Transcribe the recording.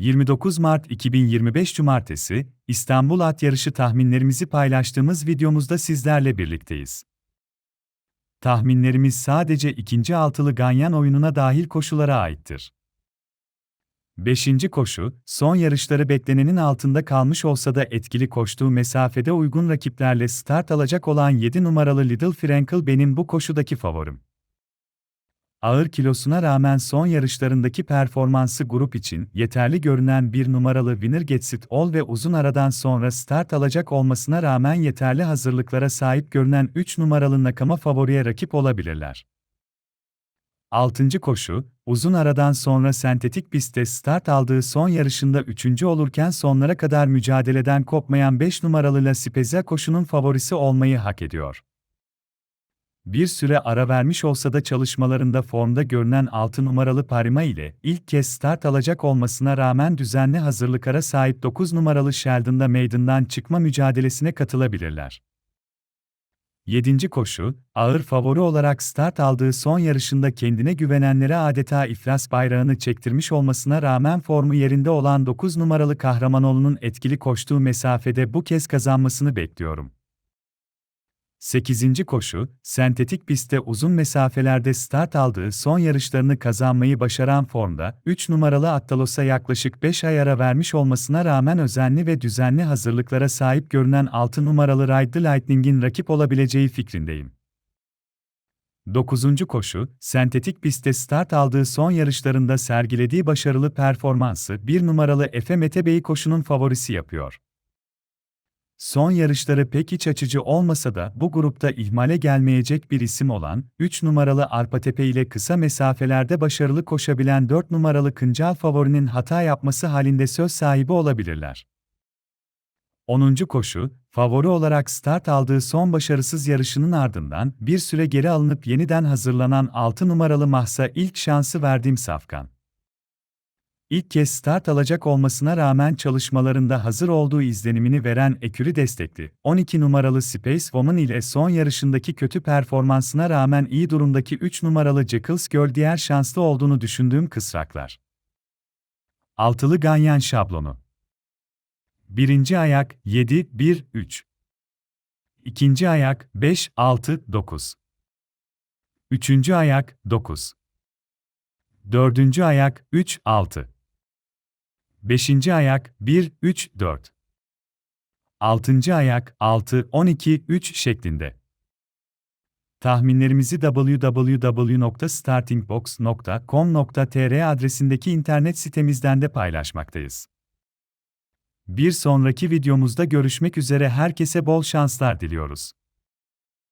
29 Mart 2025 Cumartesi, İstanbul At Yarışı tahminlerimizi paylaştığımız videomuzda sizlerle birlikteyiz. Tahminlerimiz sadece ikinci altılı ganyan oyununa dahil koşulara aittir. 5. koşu, son yarışları beklenenin altında kalmış olsa da etkili koştuğu mesafede uygun rakiplerle start alacak olan 7 numaralı Little Frankel benim bu koşudaki favorim. Ağır kilosuna rağmen son yarışlarındaki performansı grup için yeterli görünen bir numaralı Winner Gets It All ve uzun aradan sonra start alacak olmasına rağmen yeterli hazırlıklara sahip görünen 3 numaralı Nakama favoriye rakip olabilirler. 6. koşu, uzun aradan sonra sentetik pistte start aldığı son yarışında 3. olurken sonlara kadar mücadeleden kopmayan 5 numaralı La Spezia koşunun favorisi olmayı hak ediyor. Bir süre ara vermiş olsa da çalışmalarında formda görünen 6 numaralı Parima ile ilk kez start alacak olmasına rağmen düzenli hazırlıklara sahip 9 numaralı Sheldon'da meydandan çıkma mücadelesine katılabilirler. 7. koşu, ağır favori olarak start aldığı son yarışında kendine güvenenlere adeta iflas bayrağını çektirmiş olmasına rağmen formu yerinde olan 9 numaralı Kahramanoğlu'nun etkili koştuğu mesafede bu kez kazanmasını bekliyorum. 8. koşu, sentetik pistte uzun mesafelerde start aldığı son yarışlarını kazanmayı başaran formda, 3 numaralı Attalos'a yaklaşık 5 ay ara vermiş olmasına rağmen özenli ve düzenli hazırlıklara sahip görünen 6 numaralı Ride the Lightning'in rakip olabileceği fikrindeyim. 9. koşu, sentetik pistte start aldığı son yarışlarında sergilediği başarılı performansı 1 numaralı Efe Mete Bey'i koşunun favorisi yapıyor. Son yarışları pek iç açıcı olmasa da bu grupta ihmale gelmeyecek bir isim olan 3 numaralı Arpatepe ile kısa mesafelerde başarılı koşabilen 4 numaralı Kıncal favorinin hata yapması halinde söz sahibi olabilirler. 10. koşu, favori olarak start aldığı son başarısız yarışının ardından bir süre geri alınıp yeniden hazırlanan 6 numaralı Mahsa ilk şansı verdiğim Safkan. İlk kez start alacak olmasına rağmen çalışmalarında hazır olduğu izlenimini veren Ekürü destekli, 12 numaralı Space Woman ile son yarışındaki kötü performansına rağmen iyi durumdaki 3 numaralı Jackals Girl diğer şanslı olduğunu düşündüğüm kısraklar. Altılı Ganyan şablonu. Birinci ayak 7, 1, 3. İkinci ayak 5, 6, 9. Üçüncü ayak 9. Dördüncü ayak 3, 6. Beşinci ayak 1, 3, 4. Altıncı ayak 6, 12, 3 şeklinde. Tahminlerimizi www.startingbox.com.tr adresindeki internet sitemizden de paylaşmaktayız. Bir sonraki videomuzda görüşmek üzere herkese bol şanslar diliyoruz.